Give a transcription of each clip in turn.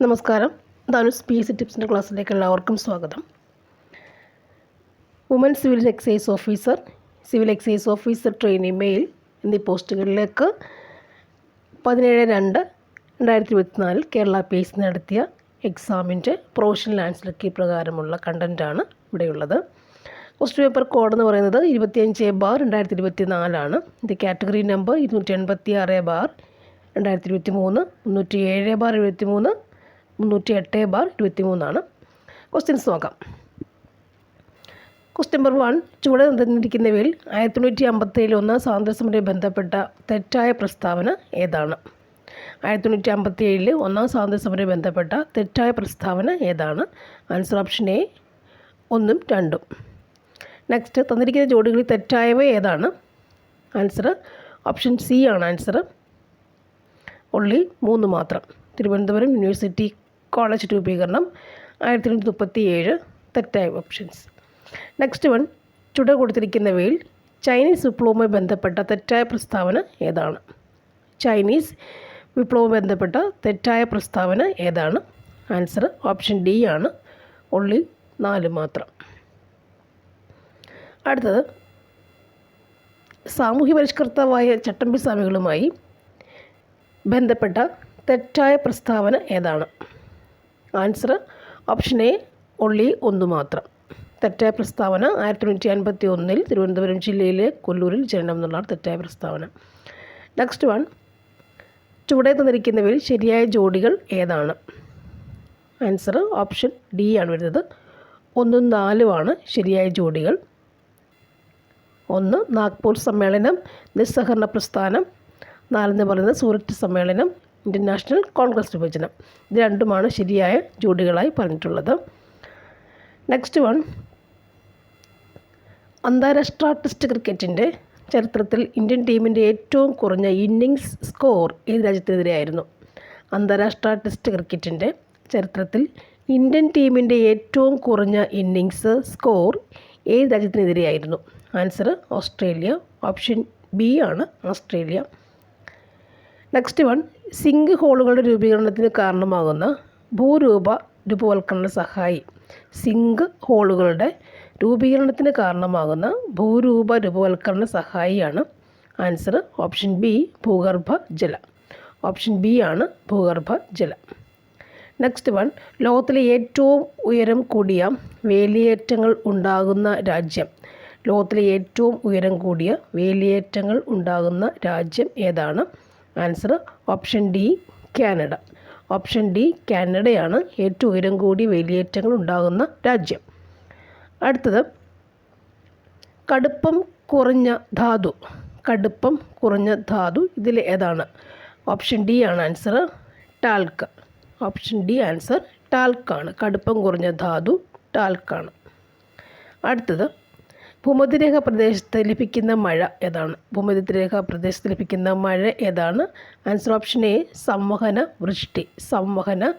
നമസ്കാരം. Dhanus P S C ടിപ്സിന്റെ ക്ലാസ്സിലേക്ക് എല്ലാവർക്കും സ്വാഗതം. Woman civil excise officer civil excise officer trainee male എന്നീ പോസ്റ്റുകളിലേക്ക് പതിനേഴ് രണ്ട് രണ്ടായിരത്തി ഇരുപത്തിനാലിൽ കേരള പി എസ് നടത്തിയ എക്സാമിന്റെ പ്രൊഫഷണൽ ആൻസർ കീ പ്രകാരമുള്ള കണ്ടന്റാണ് ഇവിടെയുള്ളത്. ക്വസ്റ്റ് പേപ്പർ കോഡ് എന്ന് പറയുന്നത് ഇരുപത്തിയഞ്ച് ബാർ രണ്ടായിരത്തി ഇരുപത്തി നാലാണ് ഇത് കാറ്റഗറി നമ്പർ ഇരുന്നൂറ്റി എൺപത്തി ആറ് ബാർ രണ്ടായിരത്തി ഇരുപത്തി മൂന്ന് മുന്നൂറ്റി ഏഴ് ബാർ ഇരുപത്തി മൂന്ന് മുന്നൂറ്റി എട്ട് ബാർ ഇരുപത്തി മൂന്നാണ് ക്വസ്റ്റ്യൻസ് നോക്കാം. ക്വസ്റ്റ്യൻ നമ്പർ വൺ ചുവടെ തന്നിരിക്കുന്നവയിൽ ആയിരത്തി തൊണ്ണൂറ്റി അമ്പത്തേഴിൽ ഒന്നാം സ്വാതന്ത്ര്യസമരവുമായി ബന്ധപ്പെട്ട തെറ്റായ പ്രസ്താവന ഏതാണ്? ആയിരത്തി തൊണ്ണൂറ്റി അമ്പത്തി ഏഴിൽ ഒന്നാം സ്വാതന്ത്ര്യസമരവുമായി ബന്ധപ്പെട്ട തെറ്റായ പ്രസ്താവന ഏതാണ്? ആൻസർ ഓപ്ഷൻ എ ഒന്നും രണ്ടും. നെക്സ്റ്റ് തന്നിരിക്കുന്ന ജോഡികളിൽ തെറ്റായവ ഏതാണ്? ആൻസർ ഓപ്ഷൻ സി ആണ് ആൻസർ ഒള്ളി മൂന്ന് മാത്രം. തിരുവനന്തപുരം യൂണിവേഴ്സിറ്റി കോളേജ് രൂപീകരണം ആയിരത്തി തൊള്ളായിരത്തി മുപ്പത്തി ഏഴ് തെറ്റായ ഓപ്ഷൻസ് നെക്സ്റ്റ് വൺ ചുട കൊടുത്തിരിക്കുന്നവയിൽ ചൈനീസ് വിപ്ലവവുമായി ബന്ധപ്പെട്ട തെറ്റായ പ്രസ്താവന ഏതാണ്? ചൈനീസ് വിപ്ലവവുമായി ബന്ധപ്പെട്ട തെറ്റായ പ്രസ്താവന ഏതാണ്? ആൻസർ ഓപ്ഷൻ ഡി ആണ്. ഉള്ളിൽ നാല് മാത്രം. അടുത്തത് സാമൂഹ്യ പരിഷ്കർത്താവായ ചട്ടമ്പി സ്വാമികളുമായി ബന്ധപ്പെട്ട തെറ്റായ പ്രസ്താവന ഏതാണ്? ആൻസർ ഓപ്ഷൻ എ ഒള്ളി ഒന്ന് മാത്രം. തെറ്റായ പ്രസ്താവന ആയിരത്തി തൊണ്ണൂറ്റി അൻപത്തി ഒന്നിൽ തിരുവനന്തപുരം ജില്ലയിലെ കൊല്ലൂരിൽ ജനനം എന്നുള്ളതാണ് തെറ്റായ പ്രസ്താവന. നെക്സ്റ്റ് വൺ ചുവടെ തന്നിരിക്കുന്നവയിൽ ശരിയായ ജോഡികൾ ഏതാണ്? ആൻസർ ഓപ്ഷൻ ഡി ആണ് വരുന്നത്. ഒന്നും നാലുമാണ് ശരിയായ ജോഡികൾ. ഒന്ന് നാഗ്പൂർ സമ്മേളനം നിസ്സഹകരണ പ്രസ്ഥാനം. നാലെന്ന് പറയുന്നത് സൂററ്റ് സമ്മേളനം. ഇന്ത്യൻ നാഷണൽ കോൺഗ്രസ് വിഭജനം. ഇത് രണ്ടുമാണ് ശരിയായ ജോഡികളായി പറഞ്ഞിട്ടുള്ളത്. നെക്സ്റ്റ് വൺ അന്താരാഷ്ട്ര ടെസ്റ്റ് ക്രിക്കറ്റിന്റെ ചരിത്രത്തിൽ ഇന്ത്യൻ ടീമിന്റെ ഏറ്റവും കുറഞ്ഞ ഇന്നിങ്സ് സ്കോർ ഏത് രാജ്യത്തിനെതിരെയായിരുന്നു? അന്താരാഷ്ട്ര ടെസ്റ്റ് ക്രിക്കറ്റിന്റെ ചരിത്രത്തിൽ ഇന്ത്യൻ ടീമിന്റെ ഏറ്റവും കുറഞ്ഞ ഇന്നിങ്സ് സ്കോർ ഏത് രാജ്യത്തിനെതിരെയായിരുന്നു? Answer Australia. ഓപ്ഷൻ ബി ആണ് ഓസ്ട്രേലിയ. നെക്സ്റ്റ് വൺ സിങ്ക് ഹോളുകളുടെ രൂപീകരണത്തിന് കാരണമാകുന്ന ഭൂരൂപ രൂപവൽക്കരണ സഹായി. സിങ്ക് ഹോളുകളുടെ രൂപീകരണത്തിന് കാരണമാകുന്ന ഭൂരൂപ രൂപവൽക്കരണ സഹായിയാണ് ആൻസർ ഓപ്ഷൻ ബി ഭൂഗർഭ ജല. ഓപ്ഷൻ ബി ആണ് ഭൂഗർഭ ജല. നെക്സ്റ്റ് വൺ ലോകത്തിലെ ഏറ്റവും ഉയരം കൂടിയ വേലിയേറ്റങ്ങൾ ഉണ്ടാകുന്ന രാജ്യം. ലോകത്തിലെ ഏറ്റവും ഉയരം കൂടിയ വേലിയേറ്റങ്ങൾ ഉണ്ടാകുന്ന രാജ്യം ഏതാണ്? Answer option D Canada. Option D കാനഡയാണ് ഏറ്റവും ഉയരം കൂടി വേലിയേറ്റങ്ങൾ ഉണ്ടാകുന്ന രാജ്യം. അടുത്തത് കടുപ്പം കുറഞ്ഞ ധാതു. കടുപ്പം കുറഞ്ഞ ധാതു ഇതിൽ ഏതാണ്? ഓപ്ഷൻ ഡി ആണ് answer talc. Option D answer ടാൽക്കാണ്. കടുപ്പം കുറഞ്ഞ ധാതു ടാൽക്കാണ്. അടുത്തത് ഭൂമധ്യരേഖ പ്രദേശത്ത് ലഭിക്കുന്ന മഴ ഏതാണ്? ഭൂമധ്യരേഖ പ്രദേശത്ത് ലഭിക്കുന്ന മഴ ഏതാണ്? ആൻസർ ഓപ്ഷൻ എ സംവഹന വൃഷ്ടി. സംവഹന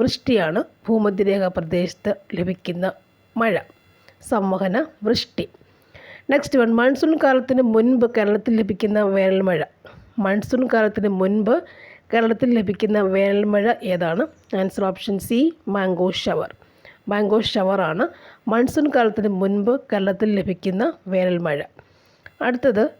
വൃഷ്ടിയാണ് ഭൂമധ്യരേഖ പ്രദേശത്ത് ലഭിക്കുന്ന മഴ. സംവഹന വൃഷ്ടി. നെക്സ്റ്റ് വൺ മൺസൂൺ കാലത്തിന് മുൻപ് കേരളത്തിൽ ലഭിക്കുന്ന വേനൽ മഴ. മൺസൂൺ കാലത്തിന് മുൻപ് കേരളത്തിൽ ലഭിക്കുന്ന വേനൽ മഴ ഏതാണ്? Answer option C mango shower. Mango ഷവറാണ്. Monsoon കാലത്തിന് മുൻപ് കേരളത്തിൽ ലഭിക്കുന്ന വേനൽമഴ അടുത്തത്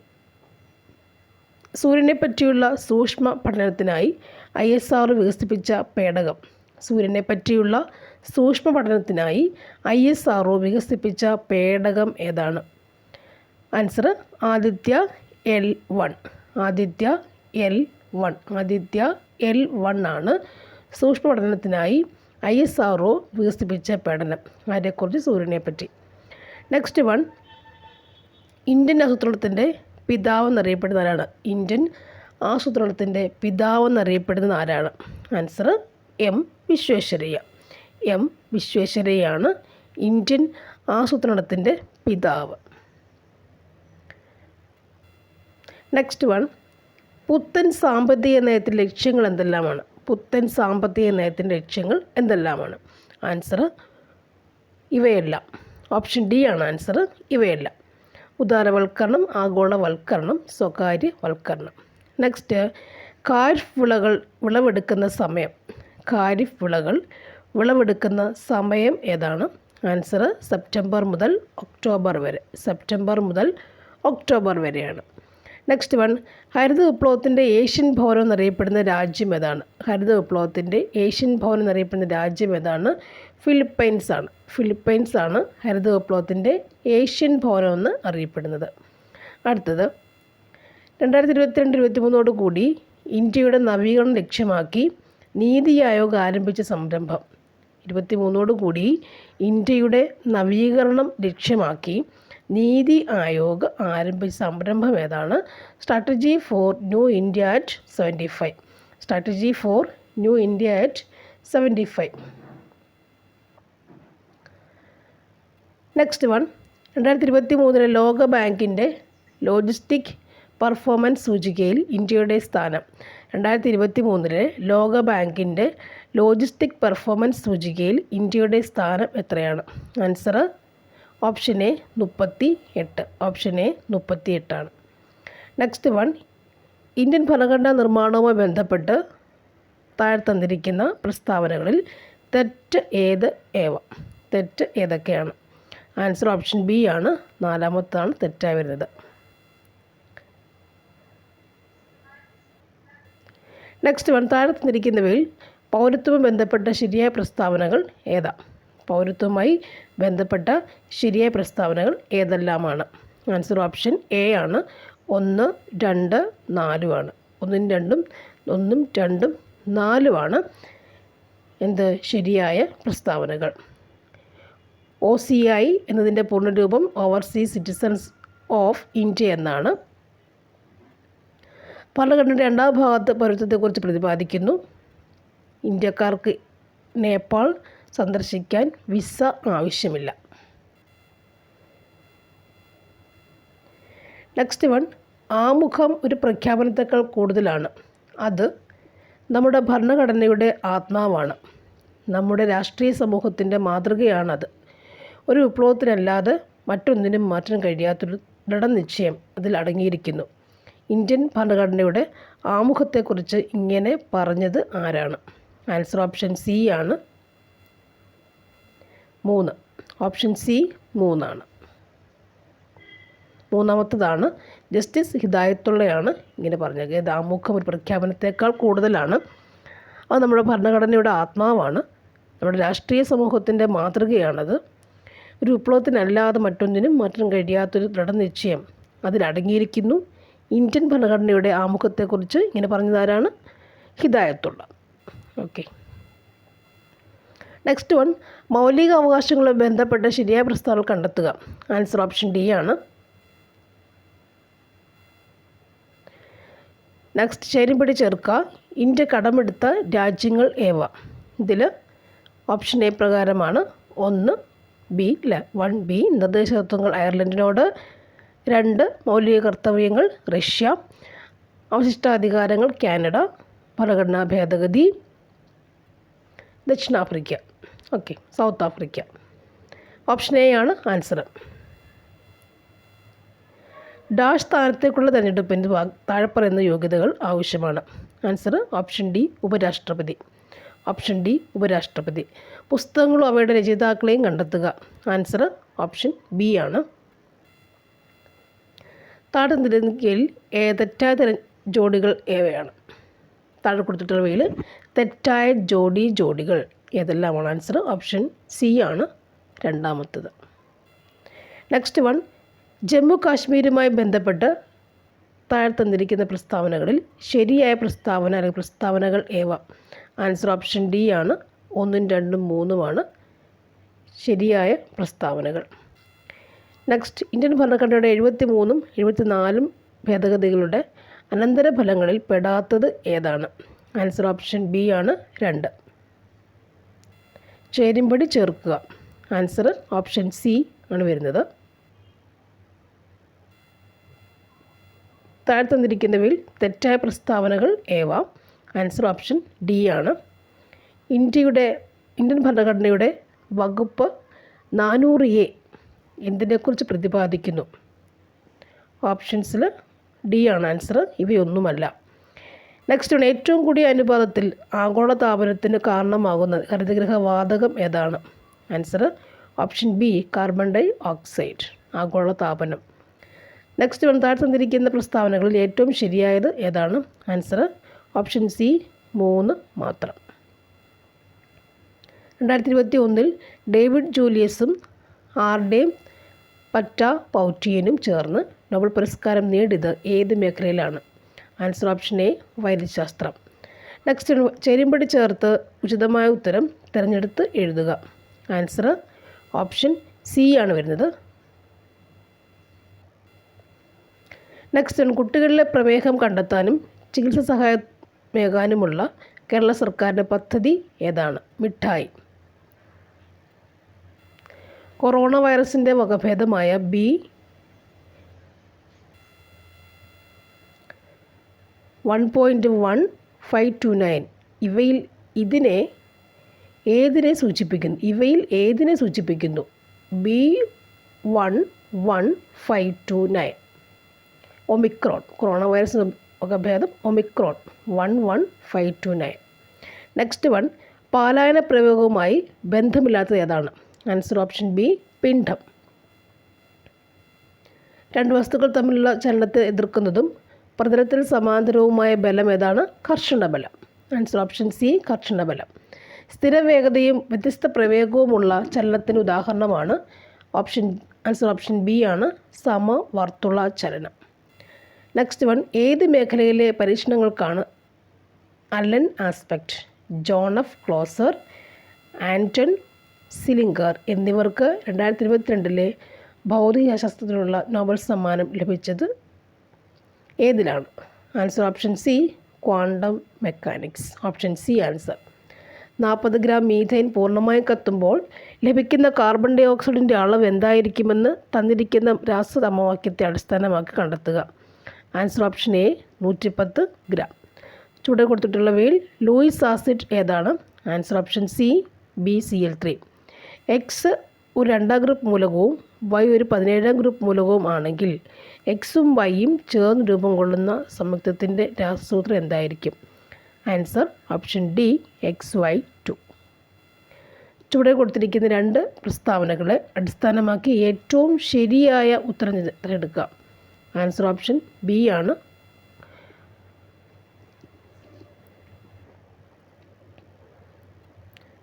സൂര്യനെ പറ്റിയുള്ള സൂക്ഷ്മ പഠനത്തിനായി ഐ എസ് ആർ വികസിപ്പിച്ച പേടകം. സൂര്യനെ പറ്റിയുള്ള സൂക്ഷ്മ പഠനത്തിനായി ഐ എസ് ആർ വികസിപ്പിച്ച പേടകം ഏതാണ്? Answer Aditya L one. Aditya L one. Aditya L one ആണ് സൂക്ഷ്മ പഠനത്തിനായി ഐ എസ് ആർ ഒ വികസിപ്പിച്ച പഠനം ആരെക്കുറിച്ച് സൂര്യനെ പറ്റി നെക്സ്റ്റ് വൺ ഇന്ത്യൻ ആസൂത്രണത്തിന്റെ പിതാവ് എന്നറിയപ്പെടുന്ന ആരാണ് ഇന്ത്യൻ ആസൂത്രണത്തിന്റെ പിതാവ് എന്നറിയപ്പെടുന്നത് ആരാണ്? Answer M Visvesvaraya. എം വിശ്വേശ്വരയ്യാണ് ഇന്ത്യൻ ആസൂത്രണത്തിന്റെ പിതാവ്. നെക്സ്റ്റ് വൺ പുത്തൻ സാമ്പത്തിക നയത്തിന്റെ ലക്ഷ്യങ്ങൾ എന്തെല്ലാമാണ്? പുത്തൻ സാമ്പത്തിക നയത്തിന്റെ ലക്ഷ്യങ്ങൾ എന്തെല്ലാമാണ്? ആൻസർ ഇവയെല്ലാം. ഓപ്ഷൻ ഡി ആണ് ആൻസർ ഇവയെല്ലാം. ഉദാരവൽക്കരണം ആഗോളവൽക്കരണം സ്വകാര്യവൽക്കരണം. നെക്സ്റ്റ് കാരിഫ് വിളകൾ വിളവെടുക്കുന്ന സമയം. ഖാരിഫ് വിളകൾ വിളവെടുക്കുന്ന സമയം ഏതാണ്? ആൻസർ സെപ്റ്റംബർ മുതൽ ഒക്ടോബർ വരെ. സെപ്റ്റംബർ മുതൽ ഒക്ടോബർ വരെയാണ്. നെക്സ്റ്റ് വൺ ഹരിത വിപ്ലവത്തിന്റെ ഏഷ്യൻ ഭവനം എന്നറിയപ്പെടുന്ന രാജ്യം ഏതാണ്? ഹരിത വിപ്ലവത്തിന്റെ ഏഷ്യൻ ഭവനം എന്നറിയപ്പെടുന്ന രാജ്യം ഏതാണ്? ഫിലിപ്പൈൻസ് ആണ്. ഫിലിപ്പൈൻസ് ആണ് ഹരിത വിപ്ലവത്തിന്റെ ഏഷ്യൻ ഭവനം എന്ന് അറിയപ്പെടുന്നത്. അടുത്തത്. രണ്ടായിരത്തി ഇരുപത്തിരണ്ട് ഇരുപത്തി മൂന്നോട് കൂടി ഇന്ത്യയുടെ നവീകരണം ലക്ഷ്യമാക്കി നീതി ആയോഗ് ആരംഭിച്ച സംരംഭം. ഇരുപത്തി മൂന്നോട് കൂടി ഇന്ത്യയുടെ നവീകരണം ലക്ഷ്യമാക്കി നീതി ആയോഗ് ആരംഭിച്ച സംരംഭം ഏതാണ്? Strategy for new India at seventy five strategy for new India at seventy five next one രണ്ടായിരത്തി ഇരുപത്തി മൂന്നിലെ ലോക ബാങ്കിന്റെ ലോജിസ്റ്റിക് പെർഫോമൻസ് സൂചികയിൽ ഇന്ത്യയുടെ സ്ഥാനം. രണ്ടായിരത്തി ഇരുപത്തി മൂന്നിലെ ലോക ബാങ്കിന്റെ ലോജിസ്റ്റിക് പെർഫോമൻസ് സൂചികയിൽ ഇന്ത്യയുടെ സ്ഥാനം എത്രയാണ്? ആൻസർ ഓപ്ഷൻ എ മുപ്പത്തി എട്ട് ഓപ്ഷൻ എ മുപ്പത്തി എട്ടാണ് നെക്സ്റ്റ് വൺ ഇന്ത്യൻ ഭരണഘടനാ നിർമ്മാണവുമായി ബന്ധപ്പെട്ട് താഴെ തന്നിരിക്കുന്ന പ്രസ്താവനകളിൽ തെറ്റ് ഏത് ഏവ? തെറ്റ് ഏതൊക്കെയാണ്? ആൻസർ ഓപ്ഷൻ ബി ആണ്. നാലാമത്താണ് തെറ്റായി വരുന്നത്. നെക്സ്റ്റ് വൺ താഴെ തന്നിരിക്കുന്നവയിൽ പൗരത്വവുമായി ബന്ധപ്പെട്ട ശരിയായ പ്രസ്താവനകൾ ഏതാ? പൗരത്വവുമായി ബന്ധപ്പെട്ട ശരിയായ പ്രസ്താവനകൾ ഏതെല്ലാമാണ്? ആൻസർ ഓപ്ഷൻ എ ആണ്. ഒന്ന് രണ്ട് നാലുമാണ് ഒന്നും രണ്ടും ഒന്നും രണ്ടും നാലുമാണ് എന്ത്? ശരിയായ പ്രസ്താവനകൾ. ഒ സി ഐ എന്നതിന്റെ പൂർണരൂപം ഓവർസീസ് സിറ്റിസൺസ് ഓഫ് ഇന്ത്യ എന്നാണ്. ഭരണഘടനയുടെ രണ്ടാം ഭാഗത്ത് പൗരത്വത്തെക്കുറിച്ച് പ്രതിപാദിക്കുന്നു. ഇന്ത്യക്കാർക്ക് നേപ്പാൾ സന്ദർശിക്കാൻ വിസ ആവശ്യമില്ല. നെക്സ്റ്റ് വൺ ആമുഖം ഒരു പ്രഖ്യാപനത്തേക്കാൾ കൂടുതലാണ്. അത് നമ്മുടെ ഭരണഘടനയുടെ ആത്മാവാണ്. നമ്മുടെ രാഷ്ട്രീയ സമൂഹത്തിന്റെ മാതൃകയാണത്. ഒരു വിപ്ലവത്തിനല്ലാതെ മറ്റൊന്നിനും മാറ്റാൻ കഴിയാത്തൊരു ദൃഢനിശ്ചയം അതിൽ അടങ്ങിയിരിക്കുന്നു. ഇന്ത്യൻ ഭരണഘടനയുടെ ആമുഖത്തെക്കുറിച്ച് ഇങ്ങനെ പറഞ്ഞത് ആരാണ്? ആൻസർ ഓപ്ഷൻ സി ആണ് മൂന്ന്. ഓപ്ഷൻ സി മൂന്നാണ്. മൂന്നാമത്തതാണ് ജസ്റ്റിസ് ഹിദായത്തുള്ളയാണ് ഇങ്ങനെ പറഞ്ഞത്. ഇത് ആമുഖം ഒരു പ്രഖ്യാപനത്തേക്കാൾ കൂടുതലാണ്. അത് നമ്മുടെ ഭരണഘടനയുടെ ആത്മാവാണ്. നമ്മുടെ രാഷ്ട്രീയ സമൂഹത്തിന്റെ മാതൃകയാണത്. ഒരു വിപ്ലവത്തിനല്ലാതെ മറ്റൊന്നിനും മാറ്റാൻ കഴിയാത്തൊരു ദൃഢനിശ്ചയം അതിലടങ്ങിയിരിക്കുന്നു. ഇന്ത്യൻ ഭരണഘടനയുടെ ആമുഖത്തെക്കുറിച്ച് ഇങ്ങനെ പറഞ്ഞതാരാണ്? ഹിദായത്തുള്ള. ഓക്കെ നെക്സ്റ്റ് വൺ മൗലിക അവകാശങ്ങളുമായി ബന്ധപ്പെട്ട ശരിയായ പ്രസ്താവന കണ്ടെത്തുക. ആൻസർ ഓപ്ഷൻ ഡി ആണ്. നെക്സ്റ്റ് ചേരുംപടി ചേർക്കുക. ഇന്ത്യ കടമെടുത്ത രാജ്യങ്ങൾ ഏവ? ഇതിൽ ഓപ്ഷൻ എ പ്രകാരമാണ്. ഒന്ന് ബി വൺ ബി നിർദ്ദേശതത്വങ്ങൾ അയർലൻഡിനോട്. രണ്ട് മൗലിക കർത്തവ്യങ്ങൾ റഷ്യ. അവശിഷ്ടാധികാരങ്ങൾ കാനഡ. ഭരണഘടനാ ഭേദഗതി. ദക്ഷിണാഫ്രിക്ക. Okay South Africa. Option A ആണ് ആൻസർ. ഡാഷ് സ്ഥാനത്തേക്കുള്ള തിരഞ്ഞെടുപ്പിന് താഴെപ്പറയുന്ന താഴെ പറയുന്ന യോഗ്യതകൾ ആവശ്യമാണ്. ആൻസർ ഓപ്ഷൻ ഡി ഉപരാഷ്ട്രപതി. ഓപ്ഷൻ ഡി ഉപരാഷ്ട്രപതി. പുസ്തകങ്ങളും അവയുടെ രചയിതാക്കളെയും കണ്ടെത്തുക. ആൻസർ ഓപ്ഷൻ ബി ആണ്. താഴെ തിരഞ്ഞെടുക്കയിൽ തെറ്റായ തിര ജോഡികൾ ഏവയാണ്? താഴെ കൊടുത്തിട്ടുള്ളവയിൽ തെറ്റായ ജോഡി ജോഡികൾ. ഏതെല്ലാമാണ് ആൻസർ ഓപ്ഷൻ സി ആണ് രണ്ടാമത്തത്. നെക്സ്റ്റ് വൺ ജമ്മു കാശ്മീരുമായി ബന്ധപ്പെട്ട് താഴെ തന്നിരിക്കുന്ന പ്രസ്താവനകളിൽ ശരിയായ പ്രസ്താവന അല്ലെങ്കിൽ പ്രസ്താവനകൾ ഏവ? ആൻസർ ഓപ്ഷൻ ഡി ആണ്. ഒന്നും രണ്ടും മൂന്നുമാണ് ശരിയായ പ്രസ്താവനകൾ. നെക്സ്റ്റ് ഇന്ത്യൻ ഭരണഘടനയുടെ എഴുപത്തി മൂന്നും എഴുപത്തി നാലും ഭേദഗതികളുടെ അനന്തരഫലങ്ങളിൽ പെടാത്തത് ഏതാണ്? ആൻസർ ഓപ്ഷൻ ബി ആണ് രണ്ട്. ചേരുംപടി ചേർക്കുക. ആൻസർ ഓപ്ഷൻ സി ആണ് വരുന്നത്. താഴെ തന്നിരിക്കുന്നവയിൽ തെറ്റായ പ്രസ്താവനകൾ ഏവ? ആൻസർ ഓപ്ഷൻ ഡി ആണ്. ഇന്ത്യയുടെ ഇന്ത്യൻ ഭരണഘടനയുടെ വകുപ്പ് നാനൂറ് എ എന്തിനെക്കുറിച്ച് പ്രതിപാദിക്കുന്നു? ഓപ്ഷൻസിൽ ഡി ആണ്. ആൻസർ ഇവയൊന്നുമല്ല. നെക്സ്റ്റ് ഏറ്റവും കൂടിയ അനുപാതത്തിൽ ആഗോളതാപനത്തിന് കാരണമാകുന്ന ഹരിതഗൃഹ വാതകം ഏതാണ്? Answer option B carbon dioxide ആഗോളതാപനം. നെക്സ്റ്റ് വൺ താഴെ തന്നിരിക്കുന്ന പ്രസ്താവനകളിൽ ഏറ്റവും ശരിയായത് ഏതാണ്? ആൻസർ ഓപ്ഷൻ സി മൂന്ന് മാത്രം. രണ്ടായിരത്തി ഇരുപത്തി ഒന്നിൽ ഡേവിഡ് ജൂലിയസും ആർഡേം പറ്റ പൗറ്റിയനും ചേർന്ന് നോബൽ പുരസ്കാരം നേടിയത് ഏത് മേഖലയിലാണ്? ആൻസർ ഓപ്ഷൻ എ വൈദ്യശാസ്ത്രം. നെക്സ്റ്റ് ചേരുമ്പടി ചേർത്ത് ഉചിതമായ ഉത്തരം തിരഞ്ഞെടുത്ത് എഴുതുക. ആൻസർ ഓപ്ഷൻ സി ആണ് വരുന്നത്. നെക്സ്റ്റ് കുട്ടികളിലെ പ്രമേഹം കണ്ടെത്താനും ചികിത്സ സഹായമേകാനുമുള്ള കേരള സർക്കാരിന്റെ പദ്ധതി ഏതാണ്? മിഠായി. കൊറോണ വൈറസിന്റെ വകഭേദമായ B one point one five two nine ഇവയിൽ ഇതിനെ ഏതിനെ സൂചിപ്പിക്കുന്നു? ഇവയിൽ ഏതിനെ സൂചിപ്പിക്കുന്നു? B one one five two nine omicron corona virus വകഭേദം omicron one one five two nine next one പാലായന പ്രയോഗവുമായി ബന്ധമില്ലാത്തത് ഏതാണ്? ആൻസർ ഓപ്ഷൻ ബി പിണ്ഡം. രണ്ട് വസ്തുക്കൾ തമ്മിലുള്ള ചലനത്തെ എതിർക്കുന്നതും പ്രതലത്തിൽ സമാന്തരവുമായ ബലം ഏതാണ്? കർഷണ ബലം. ആൻസർ ഓപ്ഷൻ സി കർഷണ ബലം. സ്ഥിരവേഗതയും വ്യത്യസ്ത പ്രവേഗവുമുള്ള ചലനത്തിന് ഉദാഹരണമാണ്. ഓപ്ഷൻ ആൻസർ ഓപ്ഷൻ ബി ആണ് സമവർത്തുള ചലനം. നെക്സ്റ്റ് വൺ ഏത് മേഖലയിലെ പരീക്ഷണങ്ങൾക്കാണ് Alain Aspect John F Clauser Anton Zeilinger എന്നിവർക്ക് രണ്ടായിരത്തി ഇരുപത്തിരണ്ടിലെ ഭൗതികശാസ്ത്രത്തിനുള്ള നോബൽ സമ്മാനം ലഭിച്ചത് ഏതിലാണ്? Answer option C quantum mechanics option C answer നാൽപ്പത് ഗ്രാം മീഥൈൻ പൂർണമായും കത്തുമ്പോൾ ലഭിക്കുന്ന കാർബൺ ഡൈ ഓക്സൈഡിന്റെ അളവ് എന്തായിരിക്കുമെന്ന് തന്നിരിക്കുന്ന രാസസമവാക്യത്തെ അടിസ്ഥാനമാക്കി കണ്ടെത്തുക. ആൻസർ ഓപ്ഷൻ എ നൂറ്റിപ്പത്ത് ഗ്രാം. ചൂട് കൊടുത്തിട്ടുള്ളവയിൽ ലൂയിസ് ആസിഡ് ഏതാണ്? Answer option C B C L three X ഒരു രണ്ടാം ഗ്രൂപ്പ് മൂലകവും വൈ ഒരു പതിനേഴാം ഗ്രൂപ്പ് മൂലകവും ആണെങ്കിൽ എക്സും വൈയും ചേർന്ന് രൂപം കൊള്ളുന്ന സംയുക്തത്തിന്റെ രാസസൂത്രം എന്തായിരിക്കും? Answer option D X Y two ചുവടെ കൊടുത്തിരിക്കുന്ന രണ്ട് പ്രസ്താവനകളെ അടിസ്ഥാനമാക്കി ഏറ്റവും ശരിയായ ഉത്തരം തിരഞ്ഞെടുക്കുക. ആൻസർ ഓപ്ഷൻ ബി ആണ്.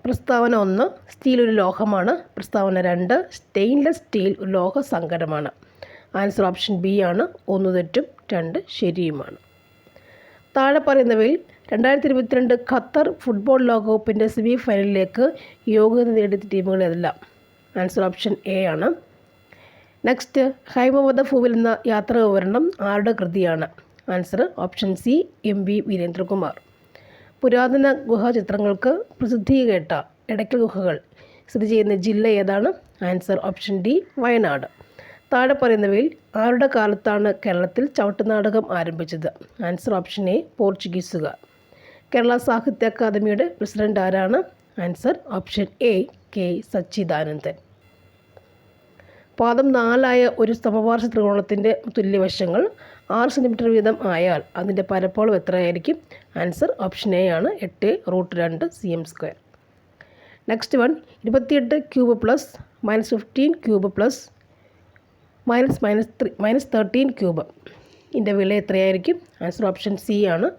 പ്രസ്താവന ഒന്ന് സ്റ്റീൽ ഒരു ലോഹമാണ്. പ്രസ്താവന രണ്ട് സ്റ്റെയിൻലെസ് സ്റ്റീൽ ഒരു ലോഹ സങ്കരമാണ് ആൻസർ ഓപ്ഷൻ ബി ആണ്. ഒന്ന് തെറ്റും രണ്ട് ശരിയുമാണ്. താഴെ പറയുന്നവയിൽ രണ്ടായിരത്തി ഇരുപത്തിരണ്ട് ഖത്തർ ഫുട്ബോൾ ലോകകപ്പിന്റെ സെമി ഫൈനലിലേക്ക് യോഗ്യത നേടിയ ടീമുകൾ ഏതെല്ലാം? ആൻസർ ഓപ്ഷൻ എ ആണ്. നെക്സ്റ്റ് ഹൈമവത ഫൂവിൽ എന്ന യാത്രാ വിവരണം ആരുടെ കൃതിയാണ്? Answer option C M V Veerendrakumar. പുരാതന ഗുഹാചിത്രങ്ങൾക്ക് പ്രസിദ്ധി കേട്ട എടയ്ക്കൽ ഗുഹകൾ സ്ഥിതി ചെയ്യുന്ന ജില്ല ഏതാണ്? Answer option D Wayanad. താഴെ പറയുന്നവയിൽ ആരുടെ കാലത്താണ് കേരളത്തിൽ ചവിട്ടുനാടകം ആരംഭിച്ചത്? ആൻസർ ഓപ്ഷൻ എ പോർച്ചുഗീസുകാർ. കേരള സാഹിത്യ അക്കാദമിയുടെ പ്രസിഡന്റ് ആരാണ്? Answer option A K Satchidanandan. പാദം നാലായ ഒരു സമപാർശ്വ ത്രികോണത്തിന്റെ തുല്യവശങ്ങൾ ആറ് സെന്റിമീറ്റർ വീതം ആയാൽ അതിന്റെ പരപ്പോളം എത്രയായിരിക്കും? ആൻസർ ഓപ്ഷൻ എ ആണ് എട്ട് റൂട്ട് രണ്ട് C M square. Next one ഇരുപത്തിയെട്ട് cube plus minus fifteen cube plus minus minus three minus thirteen cube. ഇതിന്റെ വില എത്രയായിരിക്കും? ആൻസർ ഓപ്ഷൻ സി ആണ്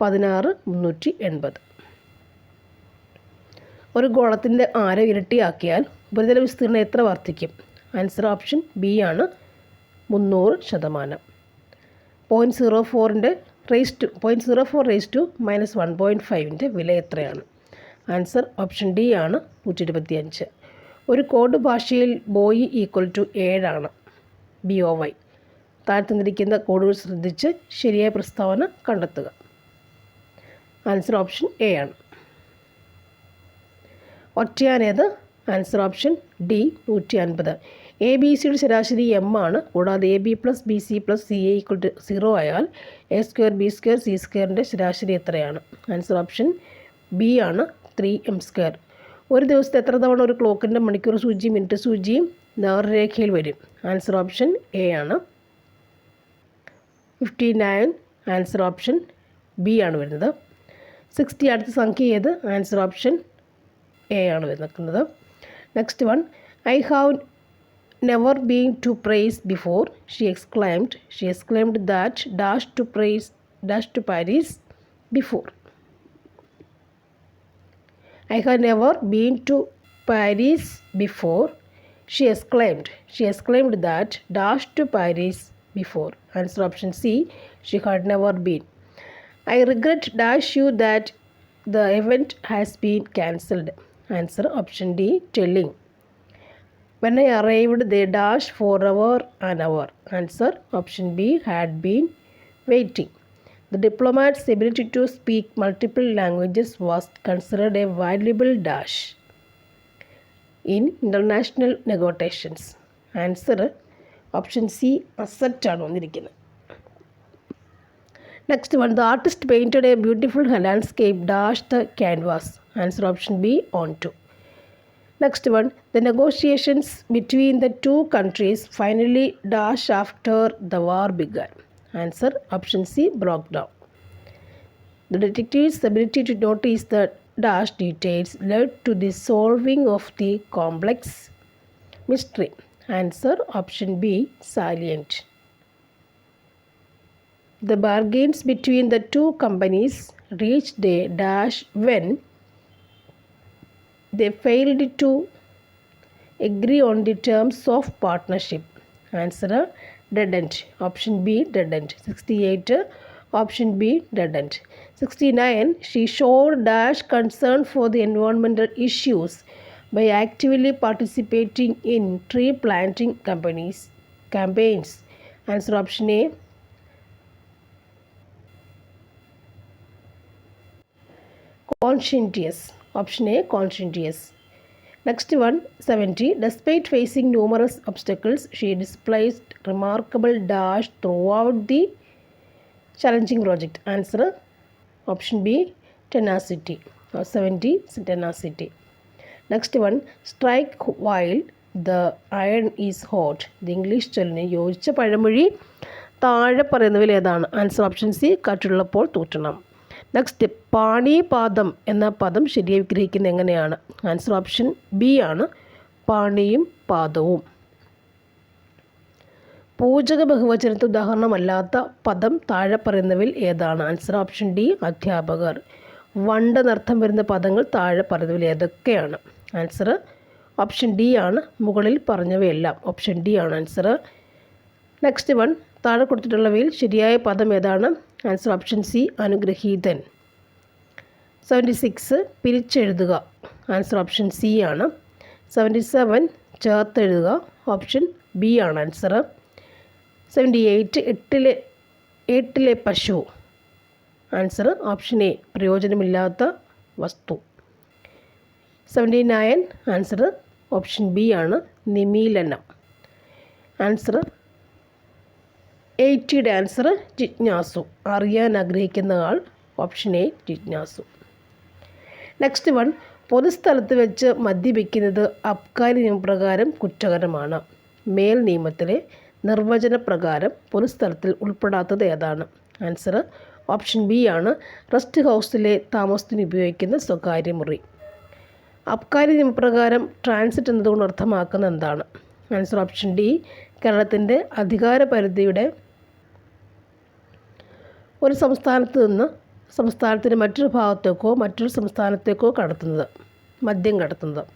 പതിനാറ് മുന്നൂറ്റി എൺപത്. ഒരു ഗോളത്തിന്റെ ആരം ഇരട്ടിയാക്കിയാൽ ഉപരിതല വിസ്തീർണം എത്ര വർദ്ധിക്കും? ആൻസർ ഓപ്ഷൻ ബി ആണ് മുന്നൂറ് ശതമാനം. പോയിന്റ് സീറോ ഫോറിന്റെ raise to point zero four raise to minus one point ഫൈവിന്റെ വില എത്രയാണ്? ആൻസർ ഓപ്ഷൻ ഡി ആണ് നൂറ്റി ഇരുപത്തി അഞ്ച് ഒരു കോഡ് ഭാഷയിൽ ബോയി ഈക്വൽ ടു ഏഴാണ് ബി ഒ വൈ താഴെ തന്നിരിക്കുന്ന കോഡുകൾ ശ്രദ്ധിച്ച് ശരിയായ പ്രസ്താവന കണ്ടെത്തുക. ആൻസർ ഓപ്ഷൻ എ ആണ്. ഒറ്റയാനേത്. ആൻസർ ഓപ്ഷൻ ഡി നൂറ്റി അൻപത് എ ബി സിയുടെ ശരാശരി എം ആണ്. കൂടാതെ A B plus B C plus C A equal to zero ആയാൽ A square B square C സ്ക്വയറിന്റെ ശരാശരി എത്രയാണ്? ആൻസർ ഓപ്ഷൻ ബി ആണ്. ത്രീ എം സ്ക്വയർ ഒരു ദിവസത്തെ എത്ര തവണ ഒരു ക്ലോക്കിന്റെ മണിക്കൂർ സൂചിയും മിനിറ്റ് സൂചിയും നേർരേഖയിൽ വരും? ആൻസർ ഓപ്ഷൻ എ ആണ്. Fifty nine answer option B ആണ് വരുന്നത്. സിക്സ്റ്റി അടുത്ത സംഖ്യ ഏത്? ആൻസർ ഓപ്ഷൻ എ ആണ് വരുന്നത്. Next one I have Never been to praise before, she exclaimed. She exclaimed that dash to praise, dash to Paris before. I have never been to Paris before, she exclaimed. She exclaimed that dash to Paris before. Answer option C, she had never been. I regret dash you that the event has been cancelled. Answer option D, telling. When I arrived, they dash for hour and hour. Answer option B had been waiting. The diplomat's ability to speak multiple languages was considered a valuable dash in international negotiations. Answer option C asset ആണ് വന്നിരിക്കുന്നത് Next one, the artist painted a beautiful landscape dash the canvas. Answer option B on to. Next one, the negotiations between the two countries finally dash after the war began. Answer option C broke down. The detective's ability to notice the dash details led to the solving of the complex mystery. Answer option B salient. The bargains between the two companies reached a dash when they failed to agree on the terms of partnership. Answer dead end. Option B dead end. 68 option B dead end. 69 she showed dash concern for the environmental issues by actively participating in tree planting companies campaigns. Answer option A conscientious. Option A conscientious next one seventy despite facing numerous obstacles she displaced remarkable dash throughout the challenging project answer option B tenacity seventy tenacity next one strike while the iron is hot the English ചൊല്ലിന് യോജിച്ച പഴമൊഴി താഴെ പറയുന്നവയിൽ ഏതാണ്? Answer option C കട്ടുള്ളപ്പോൾ തൂറ്റണം. Next പാണിപാദം എന്ന പദം ശരിയായി വിഗ്രഹിക്കുന്നത് എങ്ങനെയാണ്? ആൻസർ ഓപ്ഷൻ ബി ആണ്. പാണിയും പാദവും. പൂജക ബഹുവചനത്തിന് ഉദാഹരണമല്ലാത്ത പദം താഴെ പറയുന്നവയിൽ ഏതാണ്? ആൻസർ ഓപ്ഷൻ ഡി അധ്യാപകർ. വണ്ട നർത്ഥം വരുന്ന പദങ്ങൾ താഴെ പറയുന്നവയിൽ ഏതൊക്കെയാണ്? ആൻസർ ഓപ്ഷൻ ഡി ആണ്. മുകളിൽ പറഞ്ഞവയെല്ലാം. ഓപ്ഷൻ ഡി ആണ്. ആൻസർ നെക്സ്റ്റ് വൺ താഴെ കൊടുത്തിട്ടുള്ളവയിൽ ശരിയായ പദം ഏതാണ്? ആൻസർ ഓപ്ഷൻ സി അനുഗ്രഹീതൻ സെവന്റി സിക്സ് പിരിച്ചെഴുതുക ആൻസർ ഓപ്ഷൻ സി ആണ്. സെവന്റി സെവൻ ചേർത്തെഴുതുക ഓപ്ഷൻ ബി ആണ് ആൻസർ സെവന്റി എയ്റ്റ് എട്ടിലെ എട്ടിലെ പശു. ആൻസർ ഓപ്ഷൻ എ പ്രയോജനമില്ലാത്ത വസ്തു. Seventy nine answer option B ആണ്. നിമീലനം. ആൻസർ എയ്റ്റിയുടെ ഡാൻസർ ജിജ്ഞാസു. അറിയാൻ ആഗ്രഹിക്കുന്ന ആൾ ഓപ്ഷൻ എ ജിജ്ഞാസു. നെക്സ്റ്റ് വൺ പൊതുസ്ഥലത്ത് വെച്ച് മദ്യപിക്കുന്നത് അബ്കാരി നിയമപ്രകാരം കുറ്റകരമാണ്. മേൽ നിയമത്തിലെ നിർവചന പ്രകാരം പൊതുസ്ഥലത്തിൽ ഉൾപ്പെടാത്തത് ഏതാണ്? ആൻസർ ഓപ്ഷൻ ബി ആണ് റെസ്റ്റ് ഹൗസിലെ താമസത്തിന് ഉപയോഗിക്കുന്ന സ്വകാര്യ മുറി. അബ്കാരി നിയമപ്രകാരം ട്രാൻസിറ്റ് എന്നതുകൊണ്ട് അർത്ഥമാക്കുന്നത് എന്താണ്? ആൻസർ ഓപ്ഷൻ ഡി കേരളത്തിന്റെ അധികാര പരിധിയുടെ ഒരു സംസ്ഥാനത്ത് നിന്ന് സംസ്ഥാനത്തിന്റെ മറ്റൊരു ഭാഗത്തേക്കോ മറ്റൊരു സംസ്ഥാനത്തേക്കോ കടത്തുന്നത് മദ്യം കടത്തുന്നത്.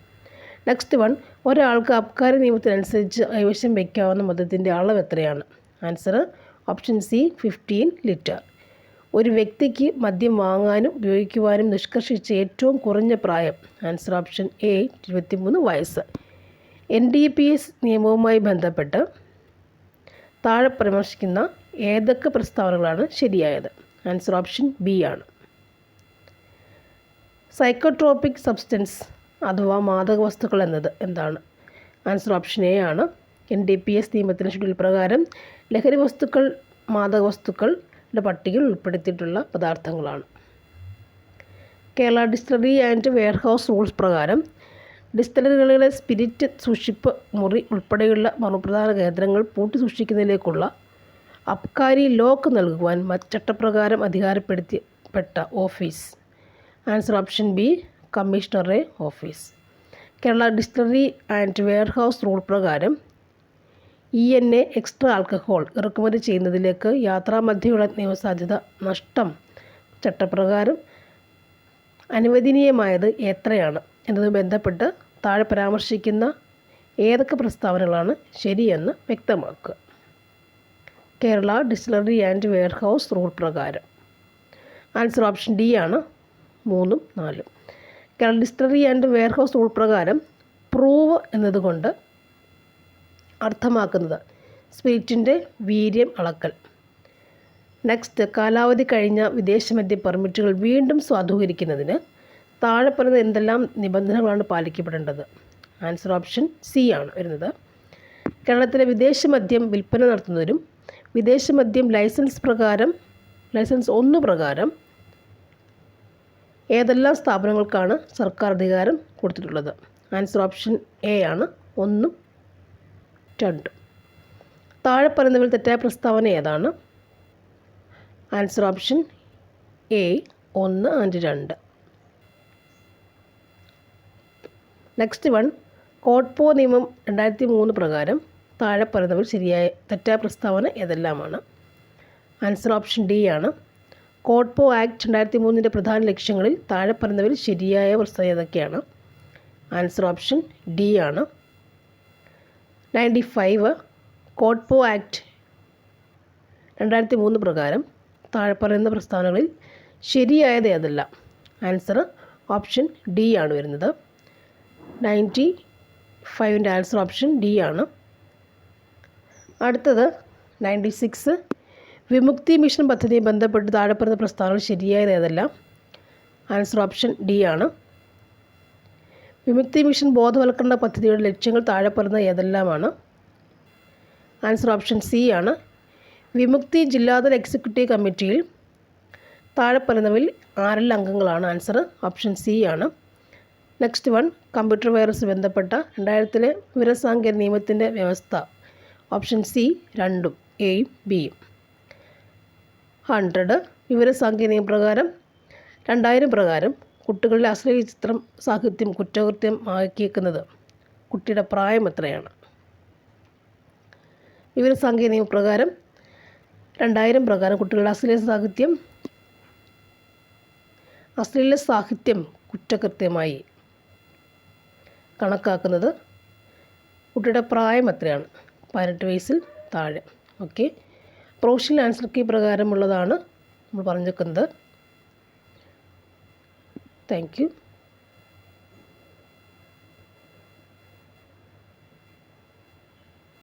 നെക്സ്റ്റ് വൺ ഒരാൾക്ക് അബ്കാരി നിയമത്തിനനുസരിച്ച് കൈവശം വയ്ക്കാവുന്ന മദ്യത്തിന്റെ അളവ് എത്രയാണ്? Answer option C fifteen litre. ഒരു വ്യക്തിക്ക് മദ്യം വാങ്ങാനും ഉപയോഗിക്കുവാനും നിഷ്കർഷിച്ച ഏറ്റവും കുറഞ്ഞ പ്രായം. ആൻസർ ഓപ്ഷൻ എ ഇരുപത്തിമൂന്ന് വയസ്സ്. എൻ ഡി പി എസ് നിയമവുമായി ബന്ധപ്പെട്ട് താഴെ പരാമർശിക്കുന്ന ഏതൊക്കെ പ്രസ്താവനകളാണ് ശരിയായത്? ആൻസർ ഓപ്ഷൻ ബി ആണ്. സൈക്കോട്രോപിക് സബ്സ്റ്റൻസ് അഥവാ മാദക വസ്തുക്കൾ എന്നത് എന്താണ്? ആൻസർ ഓപ്ഷൻ എ ആണ്. എൻ ഡി പി എസ് നിയമത്തിന്റെ ഷെഡ്യൂൾ പ്രകാരം ലഹരി വസ്തുക്കൾ മാദക വസ്തുക്കളുടെ പട്ടികയിൽ ഉൾപ്പെടുത്തിയിട്ടുള്ള പദാർത്ഥങ്ങളാണ്. Kerala distillery and warehouse rules പ്രകാരം ഡിസ്റ്റിലറികളിലെ സ്പിരിറ്റ് സൂക്ഷിപ്പ് മുറി ഉൾപ്പെടെയുള്ള മറുപ്രധാന കേന്ദ്രങ്ങൾ പൂട്ടി സൂക്ഷിക്കുന്നതിലേക്കുള്ള അബ്കാരി ലോക്ക് നൽകുവാൻ ചട്ടപ്രകാരം അധികാരപ്പെടുത്തിപ്പെട്ട ഓഫീസ്. ആൻസർ ഓപ്ഷൻ ബി കമ്മീഷണറുടെ office. Kerala distillery and warehouse rule പ്രകാരം E N A extra alcohol ഇറക്കുമതി ചെയ്യുന്നതിലേക്ക് യാത്രാമധ്യയുള്ള നിയമസാധ്യത നഷ്ടം ചട്ടപ്രകാരം അനുവദനീയമായത് എത്രയാണ് എന്നത് ബന്ധപ്പെട്ട് താഴെ പരാമർശിക്കുന്ന ഏതൊക്കെ പ്രസ്താവനകളാണ് ശരിയെന്ന് വ്യക്തമാക്കുക. Kerala distillery and warehouse rule പ്രകാരം. ആൻസർ ഓപ്ഷൻ ഡി ആണ്. മൂന്നും നാലും. Kerala distillery and warehouse rule പ്രകാരം പ്രൂവ് എന്നതുകൊണ്ട് അർത്ഥമാക്കുന്നത് സ്പിരിറ്റിന്റെ വീര്യം അളക്കൽ. നെക്സ്റ്റ് കാലാവധി കഴിഞ്ഞ വിദേശ മദ്യ പെർമിറ്റുകൾ വീണ്ടും സ്വാധൂകരിക്കുന്നതിന് താഴെ പറയുന്ന എന്തെല്ലാം നിബന്ധനകളാണ് പാലിക്കപ്പെടേണ്ടത്? ആൻസർ ഓപ്ഷൻ സി ആണ് വരുന്നത്. കേരളത്തിലെ വിദേശ മദ്യം വിൽപ്പന നടത്തുന്നതിനും വിദേശമദ്യം ലൈസൻസ് പ്രകാരം ലൈസൻസ് ഒന്ന് പ്രകാരം ഏതെല്ലാം സ്ഥാപനങ്ങൾക്കാണ് സർക്കാർ അധികാരം കൊടുത്തിട്ടുള്ളത്? ആൻസർ ഓപ്ഷൻ എ ആണ്. ഒന്നും രണ്ടും. താഴെ പറയുന്നവയിൽ തെറ്റായ പ്രസ്താവന ഏതാണ്? ആൻസർ ഓപ്ഷൻ എ ഒന്ന് ആൻഡ് രണ്ട്. നെക്സ്റ്റ് വൺ കോട്ട്പോ നിയമം രണ്ടായിരത്തി മൂന്ന് പ്രകാരം താഴെ പറയുന്നവർ ശരിയായ തെറ്റായ പ്രസ്താവന ഏതെല്ലാമാണ്? ആൻസർ ഓപ്ഷൻ ഡി ആണ്. കോട്ട്പോ ആക്ട് രണ്ടായിരത്തി മൂന്നിന്റെ പ്രധാന ലക്ഷ്യങ്ങളിൽ താഴെ പറയുന്നവരിൽ ശരിയായ പ്രസ്താവന ഏതൊക്കെയാണ്? ആൻസർ ഓപ്ഷൻ ഡി ആണ്. Ninety five. കോട്ട്പോ ആക്ട് രണ്ടായിരത്തി മൂന്ന് പ്രകാരം താഴെ പറയുന്ന പ്രസ്താവനകളിൽ ശരിയായത് ഏതല്ല? ആൻസർ ഓപ്ഷൻ ഡി ആണ് വരുന്നത്. നയന്റി ഫൈവിന്റെ ആൻസർ ഓപ്ഷൻ ഡി ആണ്. അടുത്തത് നയന്റി സിക്സ്. വിമുക്തി മിഷൻ പദ്ധതിയെ ബന്ധപ്പെട്ട് താഴെ പറയുന്ന പ്രസ്താവനകൾ ശരിയായത് ഏതല്ല? ആൻസർ ഓപ്ഷൻ ഡി ആണ്. വിമുക്തി മിഷൻ ബോധവൽക്കരണ പദ്ധതിയുടെ ലക്ഷ്യങ്ങൾ താഴെ പറയുന്ന ഏതെല്ലാമാണ്? ആൻസർ ഓപ്ഷൻ സി ആണ്. വിമുക്തി ജില്ലാതല എക്സിക്യൂട്ടീവ് കമ്മിറ്റിയിൽ താഴെ പറയുന്നവയിൽ ആറിൽ അംഗങ്ങളാണ്? ആൻസർ ഓപ്ഷൻ സി ആണ്. നെക്സ്റ്റ് വൺ കമ്പ്യൂട്ടർ വൈറസ് ബന്ധപ്പെട്ട രണ്ടായിരത്തിലെ വിവരസാങ്കേതിക നിയമത്തിന്റെ വ്യവസ്ഥ. ഓപ്ഷൻ സി രണ്ടും എയും ബിയും. ഹൺഡ്രഡ് വിവരസാങ്കേതിക നിയമപ്രകാരം രണ്ടായിരം പ്രകാരം കുട്ടികളുടെ അശ്ലീല ചിത്രം സാഹിത്യം കുറ്റകൃത്യം ആക്കിയേക്കുന്നത് കുട്ടിയുടെ പ്രായം എത്രയാണ്? വിവരസാങ്കേതിക നിയമപ്രകാരം രണ്ടായിരം പ്രകാരം കുട്ടികളുടെ അശ്ലീല സാഹിത്യം അശ്ലീല സാഹിത്യം കുറ്റകൃത്യമായി കണക്കാക്കുന്നത് കുട്ടിയുടെ പ്രായം എത്രയാണ്? പതിനെട്ട് വയസ്സിൽ താഴെ. ഓക്കെ പ്രൊഫഷണൽ ആൻസർ കീ പ്രകാരമുള്ളതാണ് നമ്മൾ പറഞ്ഞേക്കുന്നത് താങ്ക് യു